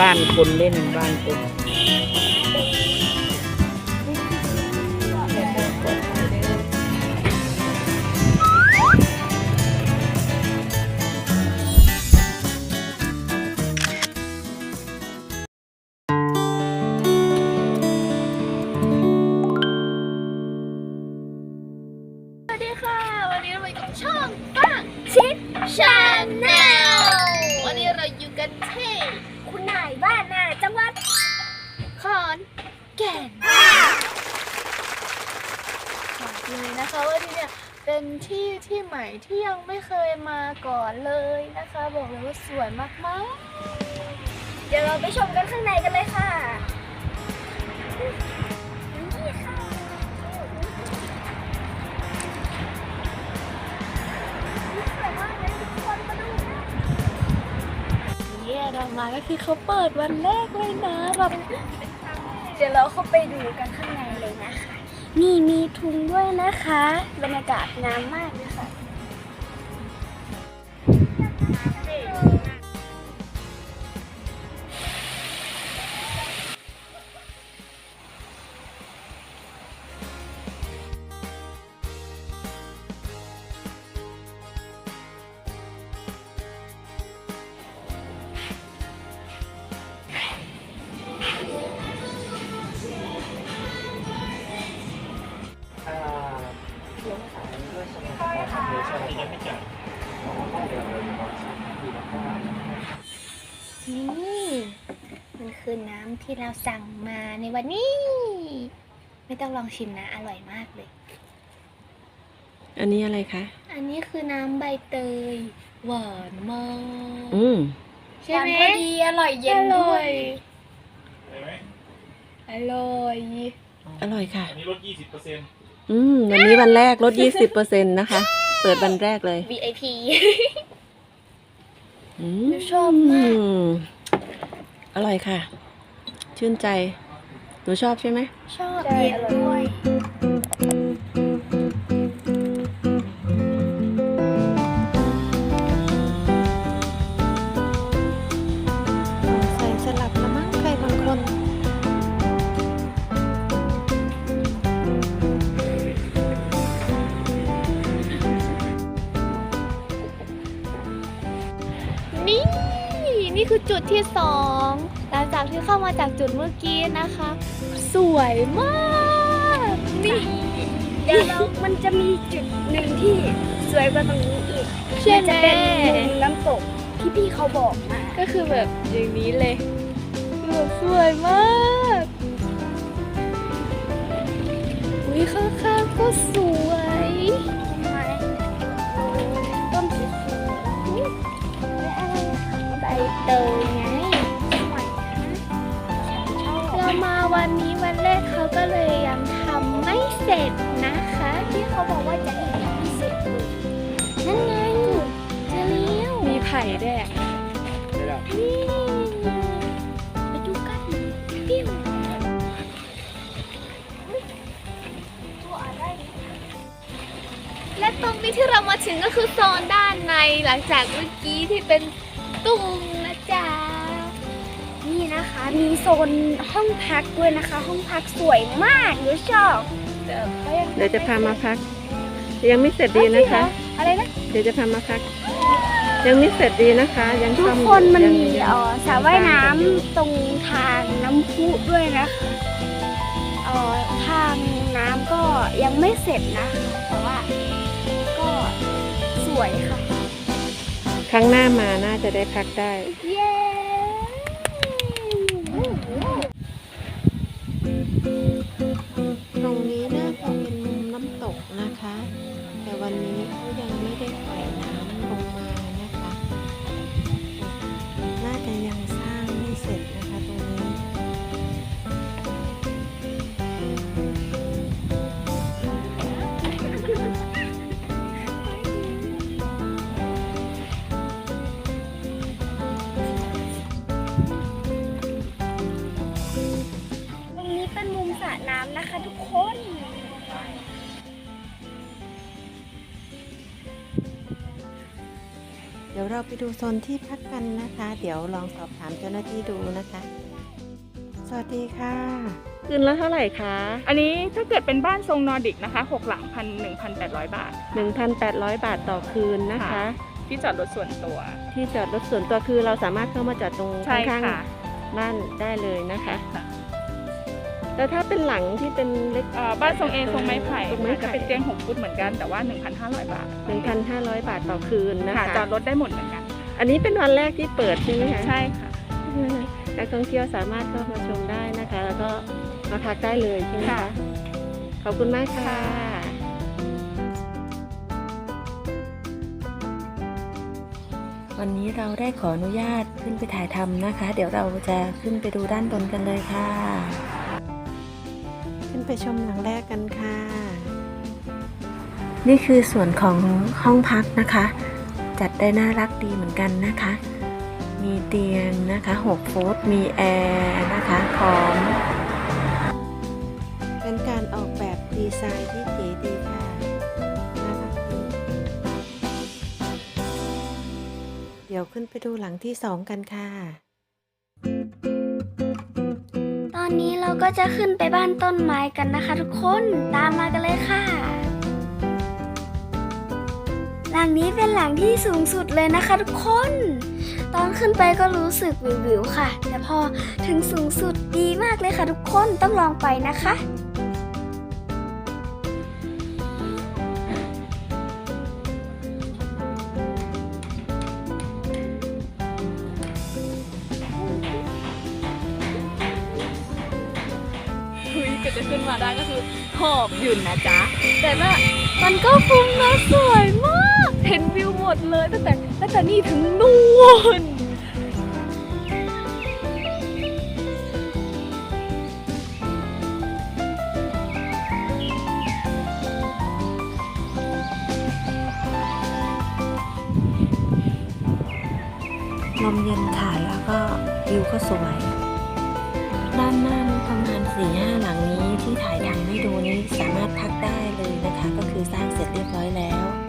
บ้านคนเล่นบ้านคน แก่นบอกเลยนะคะว่าที่เนี่ยเป็นที่ที่ใหม่ที่ยังไม่เคยมาก่อนเลยนะคะ บอกเลยว่าสวยมากๆ เดี๋ยวเราไปชมกันข้างในกันเลยค่ะนี่ค่ะเนี่ยเรามาก็คือเขาเปิดวันแรกเลยนะแบบ เดี๋ยวเราเข้าไปดูกันข้างในเลยนะคะ นี่มีทุงด้วยนะคะ บรรยากาศงามมากเลย นี่มันคือน้ำที่เราสั่งมาในวันนี้ ไม่ต้องลองชิมนะ อร่อยมากเลย อันนี้อะไรคะ อันนี้คือน้ำใบเตย หวานมากอืมใช่ไหมพอดีอร่อยเย็นด้วยอร่อย อร่อยค่ะ อันนี้ลด20เปอร์เซ็นต์อืม วันนี้วันแรกลด20%นะคะ เปิดวันแรกเลย VIP อืมหนูชอบมากอร่อยค่ะ ชื่นใจ หนูชอบใช่ไหม ชอบเย็นด้วย นี่ นี่คือจุดที่สองหลังจากที่เข้ามาจากจุดเมื่อกี้นะคะ สวยมากนี่เดี๋ยวเรามันจะมีจุดหนึ่งที่สวยกว่าตรงนี้อีกใช่มันไหมจะเป็นมุมน้ำตกที่พี่เขาบอกมาก็คือแบบอย่างนี้เลยคือแบบสวยมากอุ้ยข้างๆก็สวย เตยไงสวยนะฉันชอบเรามาวันนี้วันแรกเขาก็เลยยังทำไม่เสร็จนะคะ ที่เขาบอกว่าจะให้พิเศษเลยนั่นไงเจะเลี้ยวมีไผ่ด้วยอะนี่ไปดูกันปิ้วอุ๊ยตัวอะไรและตรงนี้ที่เรามาถึงก็คือโซนด้านในหลังจากเมื่อกี้ที่เป็น ตุ้งนะจ๊ะนี่นะคะมีโซนห้องพักด้วยนะคะ ห้องพักสวยมากหนูชอบเดี๋ยวเขายังเดี๋ยวจะพามาพัก ยังไม่เสร็จดีนะคะ อะไรนะเดี๋ยวจะพามาพัก ยังไม่เสร็จดีนะคะ ยังทุกซ่ออยู่คนมันยังมียังเอ่อสระว่ายน้ยังสร้างกันอยู่ำตรงทางน้ำพุด้วยนะคะเอ่อทางน้ำก็ยังไม่เสร็จนะแต่ว่าก็สวยค่ะ ครั้งหน้ามาน่าจะได้พักได้ เย้ สระน้ำนะคะทุกคน เดี๋ยวเราไปดูโซนที่พักกันนะคะ เดี๋ยวลองสอบถามเจ้าหน้าที่ดูนะคะ สวัสดีค่ะ คืนละเท่าไหร่คะ อันนี้ถ้าเกิดเป็นบ้านทรงนอร์ดิกนะคะหกหลังพันหนึ่งพันแปดร้อยบาท 1,800 บาทต่อคืนนะคะคะที่จอดรถส่วนตัว ที่จอดรถส่วนตัวคือเราสามารถเข้ามาจอดตรงข้างๆบ้านได้เลยนะคะคะ แล้วถ้าเป็นหลังที่เป็นเล็ก เอ่อบ้านทรงเอทรงไม้ไผ่ทรงไม้ค่ะจะไผ่เป็นเตียงหกฟุตเหมือนกันแต่ว่า 1,500 บาท1,500 บาทต่อคืนนะค่ะคะ จอดรถได้หมดเหมือนกัน อันนี้เป็นวันแรกที่เปิดใช่ไหมคะ ใช่ค่ะนักท่องเที่ยวสามารถเข้ามาชมได้นะคะ แล้วก็มาพักได้เลยใช่ไหมคะค่ะขอบคุณมากค่ะ วันนี้เราได้ขออนุญาตขึ้นไปถ่ายทำนะคะ เดี๋ยวเราจะขึ้นไปดูด้านบนกันเลยค่ะขึ้น ไปชมหลังแรกกันค่ะ นี่คือส่วนของห้องพักนะคะ จัดได้น่ารักดีเหมือนกันนะคะ มีเตียงนะคะ6ฟุตมีแอร์นะคะพร้อม เป็นการออกแบบดีไซน์ที่เก๋ดีค่ะน่ารักดีเดี๋ยวขึ้นไปดูหลังที่สองกันค่ะ อนนี้เราก็จะขึ้นไปบ้านต้นไม้กันนะคะทุกคนตามมากันเลยค่ะ หลังนี้เป็นหลังที่สูงสุดเลยนะคะทุกคน ตอนขึ้นไปก็รู้สึกวิวๆค่ะ แต่พอถึงสูงสุดดีมากเลยค่ะทุกคนต้องลองไปนะคะ ขึ้นมาได้ก็คือหอบอยู่นะจ๊ะ แต่ว่ามันก็คุ้มนะสวยมาก เห็นวิวหมดเลยตั้งแต่ตั้งแต่นี่ถึงนู่นลมเย็นค่ะแล้วก็วิวก็สวย ด้านหน้านี้ประมาณ สี่ห้าหลังนี้ที่ถ่ายทำให้ดูนี้สามารถพักได้เลยนะคะ ก็คือสร้างเสร็จเรียบร้อยแล้ว